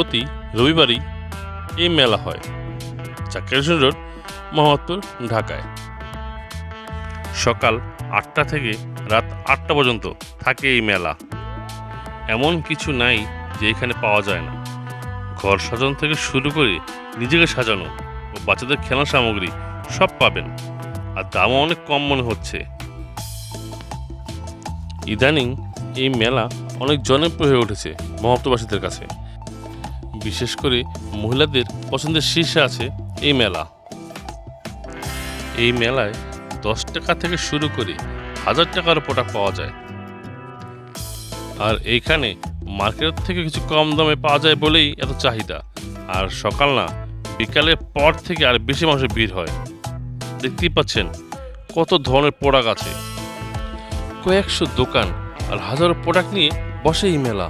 প্রতি রবিবারই এই মেলা হয় চাকিরুশন রোড, মোহাম্মদপুর, ঢাকায়। সকাল আটটা থেকে রাত আটটা পর্যন্ত থাকে এই মেলা। এমন কিছু নাই যে এখানে পাওয়া যায় না। ঘর সাজানো থেকে শুরু করে নিজেকে সাজানো ও বাচ্চাদের খেলার সামগ্রী সব পাবেন, আর দামও অনেক কম মনে হচ্ছে। ইদানিং এই মেলা অনেক জনপ্রিয় হয়ে উঠেছে মহত্ববাসীদের কাছে। বিশেষ করে মহিলাদের পছন্দের শীর্ষে আছে এই মেলা। এই মেলায় দশ টাকা থেকে শুরু করে হাজার টাকার প্রোডাক্ট পাওয়া যায়। আর এইখানে মার্কেট থেকে কিছু কম দামে পাওয়া যায় বলেই এত চাহিদা। আর সকাল না, বিকালের পর থেকে আর বেশি মানুষের ভিড় হয়। দেখতেই পাচ্ছেন কত ধরনের প্রোডাক্ট আছে। কয়েকশো দোকান আর হাজারো প্রোডাক্ট নিয়ে বসে এই মেলা।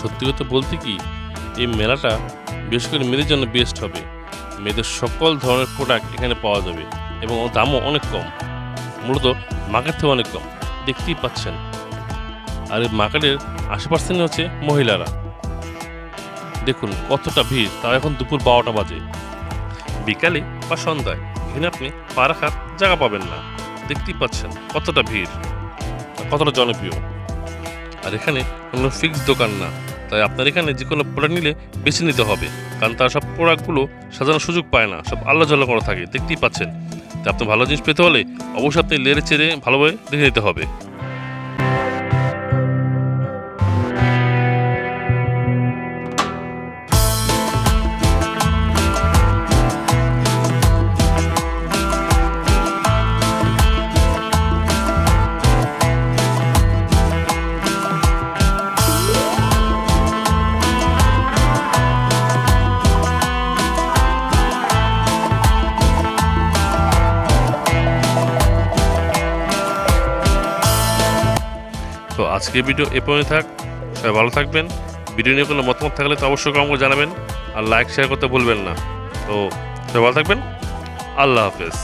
সত্যি কথা বলতে কি, এই মেলাটা বিশেষ করে মেয়েদের জন্য বেস্ট হবে। মেয়েদের সকল ধরনের প্রোডাক্ট এখানে পাওয়া যাবে এবং দামও অনেক কম। মূলত মার্কেট থেকে অনেক কম। দেখতেই পাচ্ছেন। আর এই মার্কেটের আশি পার্সেন্ট হচ্ছে মহিলারা। দেখুন কতটা ভিড়। তাও এখন দুপুর বারোটা বাজে। বিকালে বা সন্ধ্যায় এখানে আপনি পা রাখার জায়গা পাবেন না। দেখতেই পাচ্ছেন কতটা ভিড়। কতটা জনপ্রিয়। আর এখানে কোনো ফিক্সড দোকান না। তাই আপনার এখানে যে কোনো প্রোডাক্ট নিলে বেছে নিতে হবে। কারণ তারা সব প্রোডাক্টগুলো সাজানোর সুযোগ পায় না। সব আল্লাহ জল্লা করা থাকে। দেখতেই পাচ্ছেন। তাই আপনি ভালো জিনিস পেতে হলে অবশ্যই আপনি লেড়ে চেড়ে ভালোভাবে দেখে নিতে হবে। তো আজকের ভিডিও এ পর্যন্ত থাক। সবাই ভালো থাকবেন। ভিডিও নিয়ে কোনো মতামত থাকলে তো অবশ্যই আমাকে জানাবেন। আর লাইক শেয়ার করতে ভুলবেন না। তো সবাই ভালো থাকবেন। আল্লাহ হাফেজ।